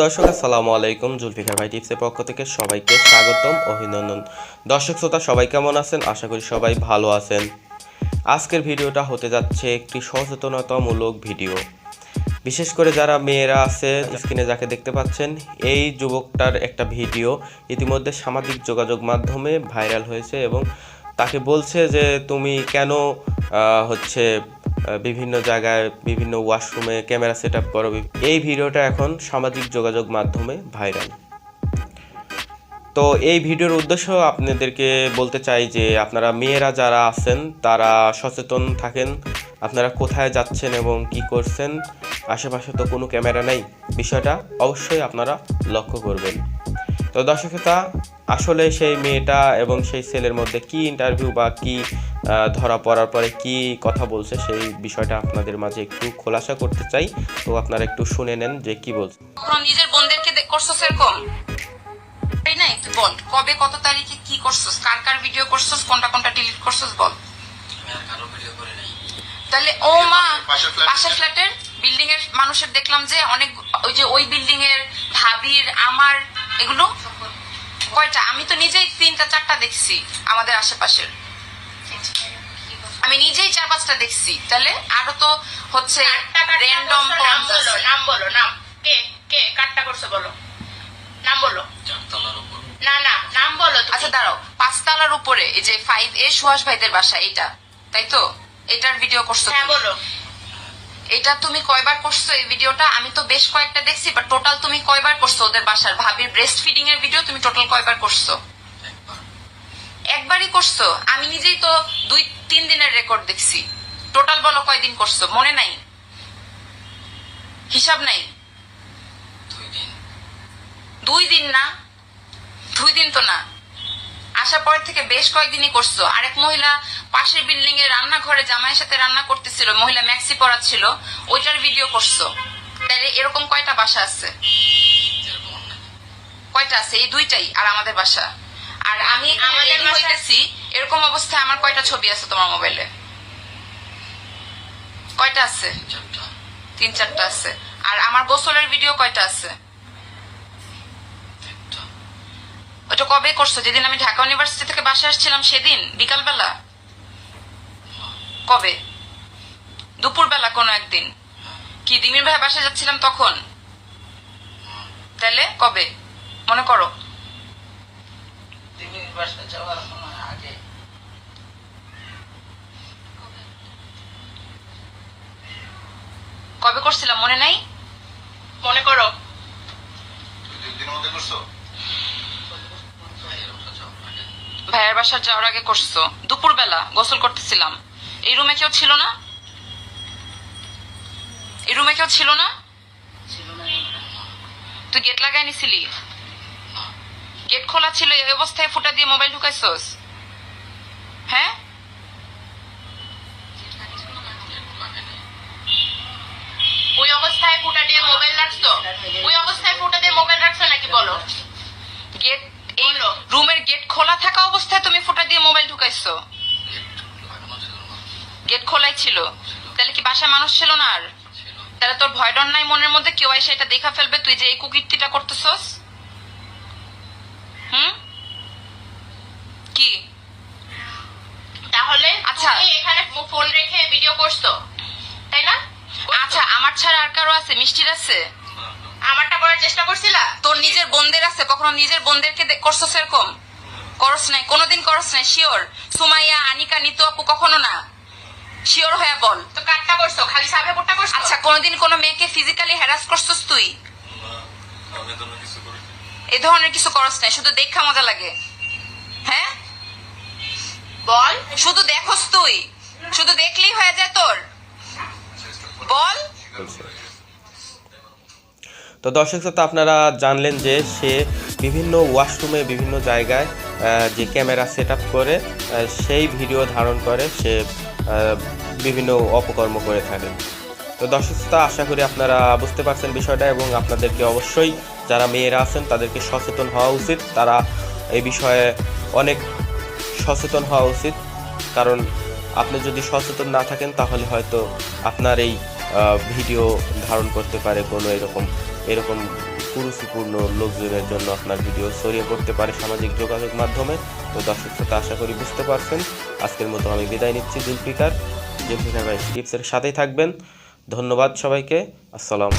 দর্শক, আসসালামু আলাইকুম। জুলফিকার ভাই টিপসের পক্ষ থেকে সবাইকে স্বাগতম, অভিনন্দন। দর্শক, শ্রোতা, সবাই কেমন আছেন? আশা করি সবাই ভালো আছেন। আজকের ভিডিওটা হতে যাচ্ছে একটি সচেতনতামূলক ভিডিও। বিশেষ করে যারা মেয়েরা আছে, স্ক্রিনে যাকে দেখতে পাচ্ছেন, এই যুবকটার একটা ভিডিও ইতিমধ্যে সামাজিক যোগাযোগ মাধ্যমে ভাইরাল হয়েছে এবং তাকে বলছে যে, তুমি কেন হচ্ছে বিভিন্ন জায়গায় বিভিন্ন ওয়াশরুমে ক্যামেরা সেট আপ করো। এই ভিডিওটা এখন সামাজিক যোগাযোগ মাধ্যমে ভাইরাল। তো এই ভিডিওর উদ্দেশ্য আপনাদেরকে বলতে চাই যে আপনারা মেয়েরা যারা আছেন, তারা সচেতন থাকেন। আপনারা কোথায় যাচ্ছেন এবং কি করছেন, আশেপাশে তো কোনো ক্যামেরা নেই। বিষয়টা অবশ্যই আপনারা লক্ষ্য করবেন। তো দর্শকতা আসলে সেই মেয়েটা এবং সেই ছেলের মধ্যে কি ইন্টারভিউ বা কি ধরা পড়ার পরে কি কথা বলছে সেই বিষয়টা আপনাদের মাঝে একটু খোলাসা করতে চাই। তো আপনারা একটু শুনে নেন যে কি বলছে। নিজের বোনদেরকে এরকম? এই নাই বল কবে কত তারিখে কি করছোস? কার কার ভিডিও করছোস? কোনটা কোনটা ডিলিট করছোস বল। আমি আর কারও ভিডিও করে নাই তাহলে ও মা পাশের ফ্ল্যাটের বিল্ডিং এর মানুষের দেখলাম যে অনেক ওই যে ওই বিল্ডিং এর ভাবির আমার এগুলো? কয়টা? আমি তো নিজেই তিনটা চারটা দেখছি আমাদের আশেপাশের। আমি নিজেই চার পাঁচটা দেখছি। তাহলে আরও তো হচ্ছে র্যান্ডম নাম বলো নাম বলো নাম। কে কে কাটটা করছ বলো। নাম বলো। না না নাম বলো আচ্ছা দাঁড়াও। পাঁচতলার উপরে এই যে ফাইভ এ সুহাস ভাইদের বাসা এটা তাই তো? এটার ভিডিও করছ হ্যাঁ তুমি। বলো। এটা তুমি কয়বার করছ এই ভিডিওটা আমি তো বেশ কয়েকটা দেখছি বাট টোটাল তুমি কয়বার করছ ওদের বাসার? ভাবির ব্রেস্ট ফিডিং এর ভিডিও তুমি টোটাল কয়বার করছ? একবারই করছ? আমি নিজেই তো দুই তিন দিনের রেকর্ড দেখছি। টোটাল বলো কয়দিন করছ? মনে নাই? হিসাব নাই? দুই দিন। না? দুই দিন তো না। আসার পর থেকে বেশ কয়েকদিনই করছ। আরেক মহিলা পাশের বিল্ডিং এর রান্নাঘরে জামাইয়ের সাথে রান্না করতেছিল মহিলা ম্যাক্সি পরাচ্ছিল ওইটার ভিডিও করছ। তাহলে এরকম কয়টা বাসা আছে? কয়টা আছে? এই দুইটাই আর আমাদের বাসা। আর আমি আমাদের হইতেছি এরকম অবস্থায় আমার কয়টা ছবি আছে তোমার মোবাইলে? কয়টা আছে? তিন চারটা আছে। আর আমার গোসলের ভিডিও কয়টা আছে? ওটা কবে করছ? যেদিন আমি ঢাকা ইউনিভার্সিটি থেকে বাসা আসছিলাম সেদিন? বিকালবেলা? কবে? দুপুরবেলা কোনো একদিন? কি দিমির ভাই বাসায় যাচ্ছিলাম তখন? তাহলে কবে? মনে করো। দিদির বাসা যাওয়ার সময় আগে কবে করছিলাম, মনে নাই? মনে করো। ভাইয়ের বাসার যাওয়ার আগে করছ। দুপুরবেলা গোসল করতেছিলাম। এই রুমে কেউ ছিল না? এই রুমে কেউ ছিল না? তুই গেট লাগাই নিছিলি? গেট খোলা ছিল, এই অবস্থায় ফুটা দিয়ে মোবাইল ঢুকাইছস? হ্যাঁ ওই অবস্থায় ফুটা দিয়ে মোবাইল রাখছো? ওই অবস্থায় ফুটা দিয়ে মোবাইল রাখছো নাকি বলো? গেট এই রুমের গেট খোলা থাকা অবস্থায় তুমি ফুটা দিয়ে মোবাইল ঢুকাইছো? গেট খোলাই ছিল। তাহলে কি বাসায় মানুষ ছিল না আর? তাহলে তোর ভয় ডর নাই মনের মধ্যে কেউ এসে এটা দেখা ফেলবে? তুই যে এই কুকীর্তিটা করতেছস হুম কি তাহলে আচ্ছা। তুমি এখানে ফোন রেখে ভিডিও করছ তাই না আচ্ছা আমার ছাড়া আর কারও আছে? মিষ্টির আছে? আমারটা করার চেষ্টা করছিলা? তোর নিজের বোনদের আছে? কখনো নিজের বোনদেরকে করছস এরকম করস নাই কোনোদিন করস নাই শিওর সুমাইয়া আনিকা নিতু আপু কখনো না? শিওর হয়ে বল। তো কাটটা করছ খালি সাবে পুটটা করছ আচ্ছা কোনোদিন কোনো মেয়েকে ফিজিক্যালি হ্যারাস করছস তুই? এই ধরনের কিছু করস নাই শুধু দেখা মজা লাগে। হ্যাঁ? বল। শুধু দেখোস তুই। শুধু দেখলেই হয়ে যায় তোর। বল। তো দর্শক শ্রোতা, আপনারা জানলেন যে সে বিভিন্ন ওয়াশরুমে বিভিন্ন জায়গায় যে ক্যামেরা সেট করে সেই ভিডিও ধারণ করে, সে বিভিন্ন অপকর্ম করে থাকে। তো দর্শক শ্রোতা, আশা করি আপনারা বুঝতে পারছেন বিষয়টা এবং আপনাদেরকে অবশ্যই যারা মেয়েরা আছেন, তাদেরকে সচেতন হওয়া উচিত। তারা এই বিষয়ে অনেক সচেতন হওয়া উচিত। কারণ আপনি যদি সচেতন না থাকেন, তাহলে হয়তো আপনার এই ভিডিও ধারণ করতে পারে কোনো এরকম এরকম কুরুচিপূর্ণ লোকজনের জন্য আপনার ভিডিও ছড়িয়ে পড়তে পারে সামাজিক যোগাযোগ মাধ্যমে। তো দর্শক শ্রোতা, আশা করি বুঝতে পারছেন। আজকের মতো আমি বিদায় নিচ্ছি জুলফিকার জুলফিকার ভাই, টিপসের সাথেই থাকবেন। ধন্যবাদ সবাইকে। আসসালাম